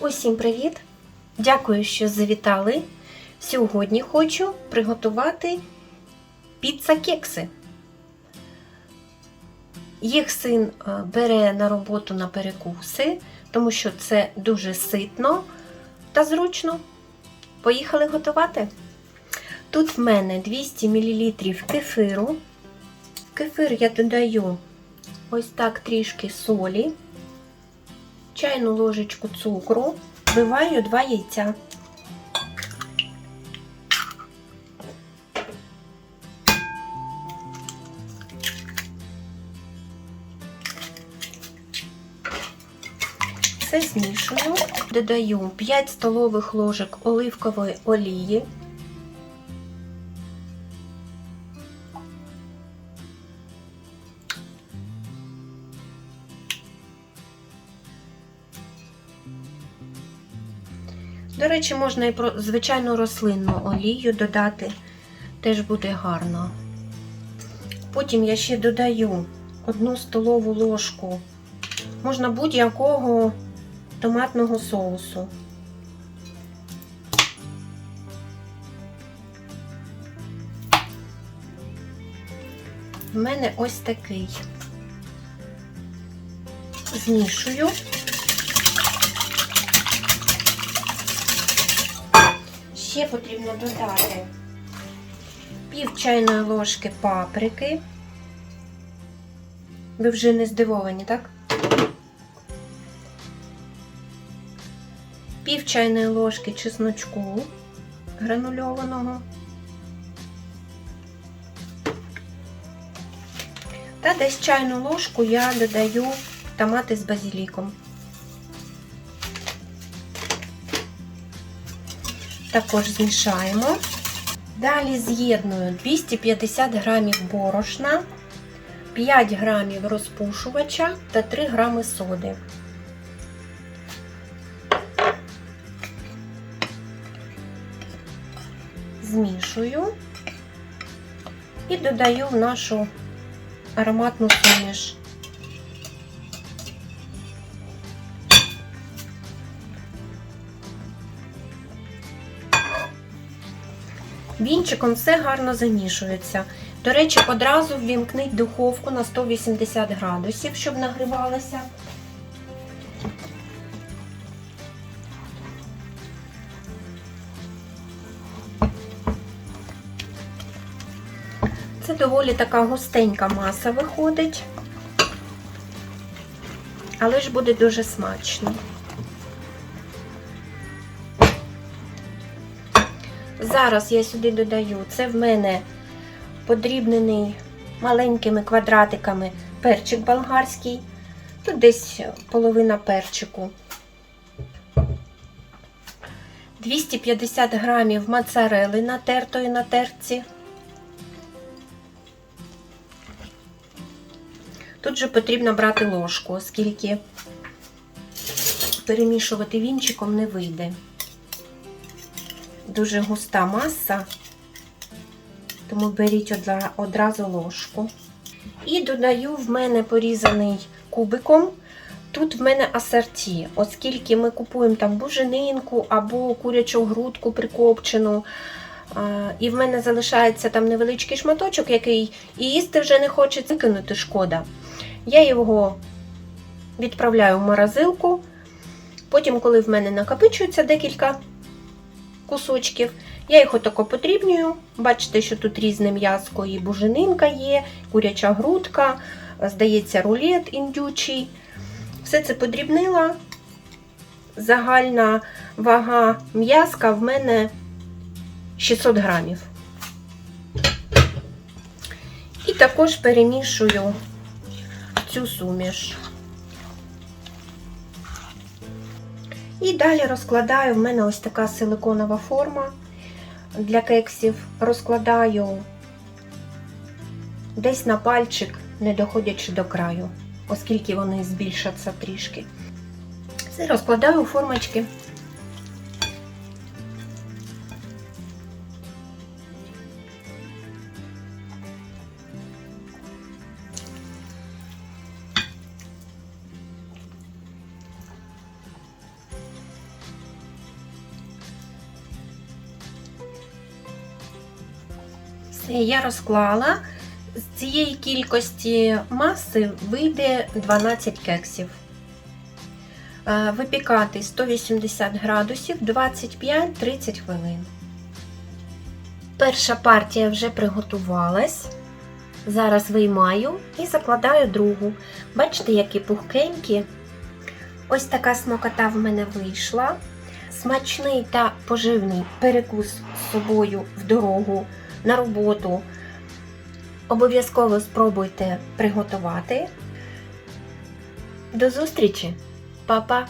Усім привіт! Дякую, що завітали. Сьогодні хочу приготувати піца-кекси. Їх син е, бере на роботу на перекуси, тому що це дуже ситно та зручно. Поїхали готувати. Тут в мене 200 мл кефиру. Кефир я додаю ось так трішки солі, чайну ложечку цукру, вбиваю 2 яйця. Все змішую, додаю 5 столових ложок оливкової олії. До речі, можна і звичайну рослинну олію додати, теж буде гарно. Потім я ще додаю одну столову ложку, можна будь-якого томатного соусу. В мене ось такий. Змішую. Ще потрібно додати пів чайної ложки паприки. Ви вже не здивовані, так? Пів чайної ложки чесночку гранульованого. Та десь чайну ложку я додаю томати з базиліком. Також змішаємо. Далі з'єдную 250 грамів борошна, 5 грамів розпушувача та 3 грами соди. Змішую і додаю в нашу ароматну суміш. Вінчиком все гарно замішується. До речі, одразу ввімкніть духовку на 180 градусів, щоб нагрівалася. Це доволі така густенька маса виходить, але ж буде дуже смачно. Зараз я сюди додаю, це в мене подрібнений маленькими квадратиками перчик болгарський, тут десь половина перчику. 250 грамів моцарели натертої на терці. Тут же потрібно брати ложку, оскільки перемішувати вінчиком не вийде дуже густа маса, тому беріть одразу ложку. І додаю в мене порізаний кубиком. Тут в мене асорті, оскільки ми купуємо там буженинку або курячу грудку прикопчену. І в мене залишається там невеличкий шматочок, який і їсти вже не хочеться, кинути шкода. Я його відправляю в морозилку. Потім, коли в мене накопичується декілька кусочків. Я їх отако подрібнюю. Бачите, що тут різне м'язко, і буженинка є, куряча грудка, здається, рулет індючий. Все це подрібнила. Загальна вага м'язка в мене 600 грамів. І також перемішую цю суміш. І далі розкладаю, в мене ось така силиконова форма для кексів. Розкладаю десь на пальчик, не доходячи до краю, оскільки вони збільшаться трішки. Все розкладаю у формочки. Я розклала. З цієї кількості маси вийде 12 кексів. Е, Випікати 180 градусів 25-30 хвилин. Перша партія вже приготувалась. Зараз виймаю і закладаю другу. Бачите, які пухкенькі. Ось така смакота в мене вийшла. Смачний та поживний перекус з собою в дорогу на роботу. Обов'язково спробуйте приготувати. До зустрічі, Па-па!